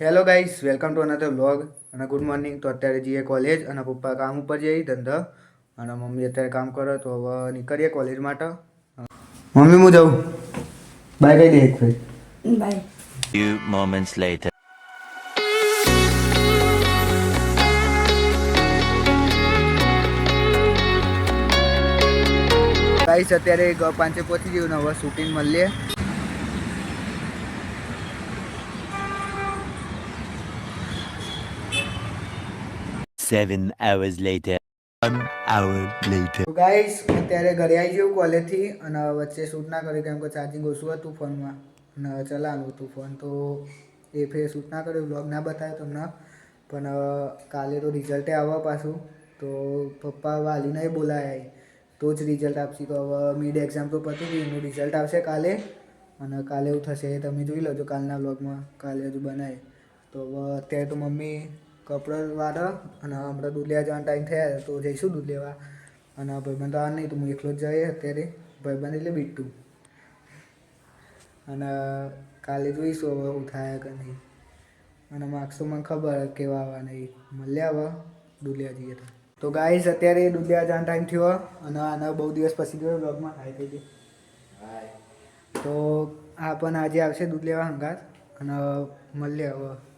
Hello guys welcome to another vlog અને good morning તો અત્યારે જઈએ કોલેજ અને પપ્પા કામ ઉપર જઈએ ધંધા. અને મમ્મી અત્યારે કામ કરે તો હવે નીકળીએ કોલેજ માટે. મમ્મી હું જાઉં? બાય કહી દે એક ફેર. Bye Few moments later. Guys અત્યારે પાંચે પહોંચી ગયું ને હવે શૂટિંગ મળીએ Seven hours later. One hour later. Guys અત્યારે ઘરે આવી ગયો કોલેજથી અને વચ્ચે શૂટ ના કર્યું કેમ કે ચાર્જિંગ ઓછું હતું ફોનમાં. અને ચલાવવાનું હતું ફોન તો એ ફેર શૂટ ના કર્યું બ્લોગ ના બતાવ્યો તમને. પણ કાલે તો રિઝલ્ટે આવવા પાછું. તો પપ્પા વાલીને બોલાયા તો જ રિઝલ્ટ આપશે. તો હવે મિડ એક્ઝામ તો પતી ગઈ એનું રિઝલ્ટ આવશે કાલે. અને કાલે એવું થશે. તમે જોઈ લેજો કાલના બ્લોગમાં કાલે હજુ બનાવે તો અત્યારે તો મમ્મી કપડાં વાળા અને હમણાં દૂધ લેવા જવાનો ટાઈમ થયા તો જઈશું દૂધ લેવા. અને ભાઈબંધ તો આ નહીં તો હું એકલો જ જઈએ અત્યારે. ભાઈબંધ એટલે બીટું. અને કાલે જોઈશું હવે હું થાય કે નહીં. અને માર્ક્સ મને ખબર કેવા આવવા નહીં. મળ્યા હવે દૂધ લેવા જઈએ તો. તો ગાઈસ અત્યારે દૂધ લેવા જવાનો ટાઈમ થયો. અને આના બહુ દિવસ પછી ગયો બ્લોગમાં હાય થઈ ગઈ. તો આ પણ આજે આવશે દૂધ લેવા હંગાત. અને મળીએ હવે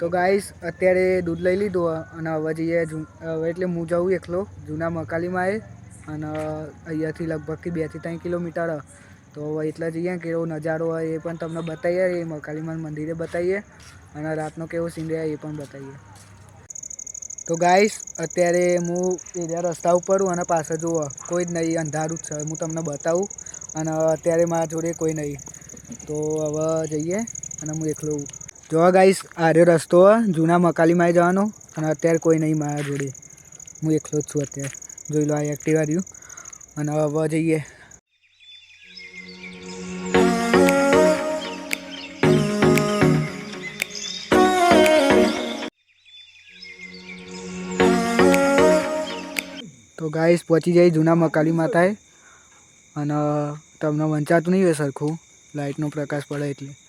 તો ગાઈસ અત્યારે દૂધ લઈ લીધું અને હવે જઈએ હવે એટલે હું જાઉં એકલો, જૂના મકાલીમાં એ, અને અહીંયાથી લગભગથી બેથી ત્રણ કિલોમીટર. તો હવે એટલા જઈએ કેવો નજારો હોય એ પણ તમને બતાવીએ, એ મકાલીમાં મંદિરે બતાવીએ, અને રાતનો કેવો સીન રહે એ પણ બતાવીએ. તો ગાઈસ અત્યારે હું એરિયા રસ્તા ઉપર હું અને પાછળ જુઓ, કોઈ જ નહીં, અંધારું જ છે, હું તમને બતાવું, અને અત્યારે મારા જોડે કોઈ નહીં. તો હવે જઈએ અને હું એકલો. જો ગાઈસ આર્યો રસ્તો જૂના મકાલીમાં જવાનો. અને અત્યારે કોઈ નહીં મારા જોડે. હું એકલો જ છું અત્યારે. જોઈ લો આ એક્ટિવા રહ્યું અને હવે જઈએ. તો ગાઈસ પહોંચી જાય જૂના મકાલી માતાએ. અને તમને વંચાતું નહીં હોય સરખું. લાઇટનો પ્રકાશ પડે એટલે.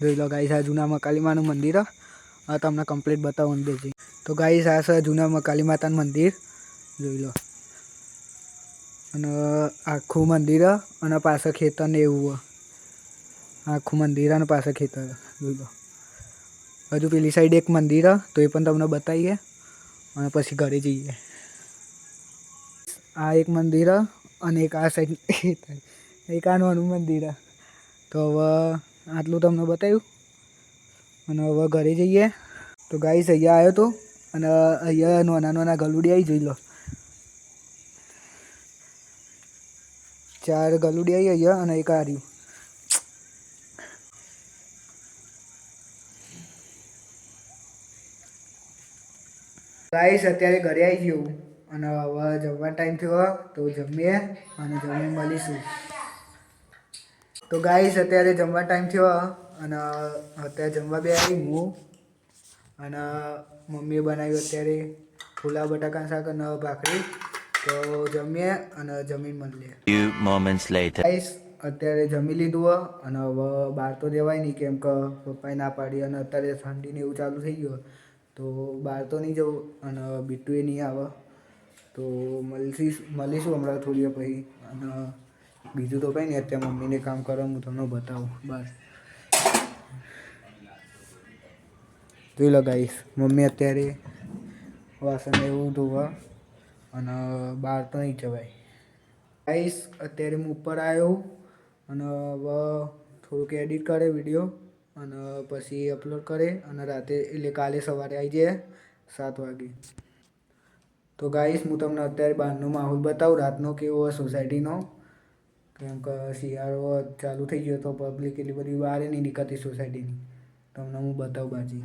જોઈ લો ગાઈસ, આ જૂના મકાલીમાનું મંદિર આ તમને કમ્પ્લીટ બતાવવાનું અંદરથી તો ગાઈસ, આ છે જૂના મકાલી માતાનું મંદિર, જોઈ લો. અને આખું મંદિર, અને પાછળ ખેતર ને એવું આખું મંદિર અને પાછળ ખેતર, જોઈ લો. હજુ પેલી સાઈડ એક મંદિર તો એ પણ તમને બતાવીએ, અને પછી ઘરે જઈએ. આ એક મંદિર અને એક આ સાઈડ એક આનું નાનું મંદિર તો હવે આટલું તમને બતાવ્યું. અને હવે ઘરે જઈએ. તો ગાઈસ, અહીંયા આવ્યો તો, અને અહીંયા નાના નાના ગલુડી આવી જોઈ લો. ચાર ગલુડી આવી અહીંયા અને એક હાર્યું ગાઈસ, અત્યારે ઘરે આવી ગયું અને હવે જમવાનો ટાઈમ થયો, તો જમીએ અને જમી મળીશું. તો ગાઈસ અત્યારે જમવા ટાઈમ થયો અને અત્યારે જમવા બે આવી હું અને મમ્મીએ બનાવ્યું અત્યારે ફૂલા બટાકા શાક અને ભાખરી. તો જમીએ અને જમીન મળીએ moments later. ગાઈસ અત્યારે જમી લીધું અને હવે બહાર તો જવાય નહીં કેમ કે પપ્પાએ ના પાડી અને અત્યારે ઠંડીને એવું ચાલુ થઈ ગયું તો બહાર તો નહીં જવું અને બીટુએ નહીં આવે. તો મળીશ મળીશું હમણાં થોડી પછી. અને બીજું તો કંઈ નહીં, અત્યારે મમ્મીને કામ કરે હું તમને બતાવું, બસ. જોઈ લો મમ્મી અત્યારે વાસણ એવું ધોવા અને બહાર તો નહીં જવાય. આવીશ અત્યારે હું ઉપર આવ્યો અને હવે થોડુંક એડિટ કરે વીડિયો અને પછી અપલોડ કરે અને રાતે, એટલે કાલે સવારે આવી જાય સાત વાગે. તો ગાઈશ હું તમને અત્યારે બહારનો માહોલ બતાવું, રાતનો કેવો સોસાયટીનો કેમ કે શિયાળો ચાલુ થઈ ગયો તો પબ્લિક એટલી બધી બહાર નહીં નીકળતી સોસાયટીની તમને હું બતાવું બાજી.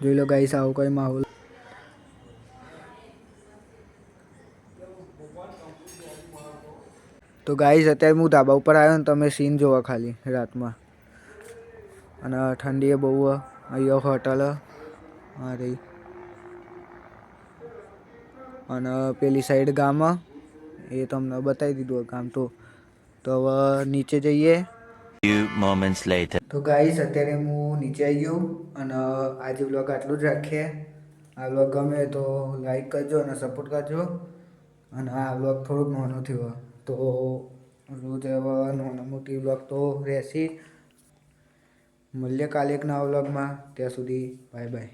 જોઈ લો ગાઈસ આવો કોઈ માહોલ. તો ગાઈસ અત્યારે હું ધાબા ઉપર આવ્યો ને તમે સીન જોવા ખાલી રાતમાં. અને ઠંડી બહુ હે. અહીંયા હોટલ હા. રહી અને પેલી સાઈડ ગામ એ તમને બતાવી દીધું ગામ તો. તો હવે નીચે જઈએ. Moments later. તો ગાઈસ અત્યારે હું નીચે આવી ગયો અને આજે વ્લોગ આટલું જ રાખીએ. આ વ્લોગ ગમે તો લાઈક કરજો અને સપોર્ટ કરજો. અને આ વ્લોગ થોડોક નાનો થયો તો રોજ હવે નાના મોટી વ્લોગ તો રહેશે. મળીએ કાલે એક નવા વ્લોગમાં ત્યાં સુધી બાય બાય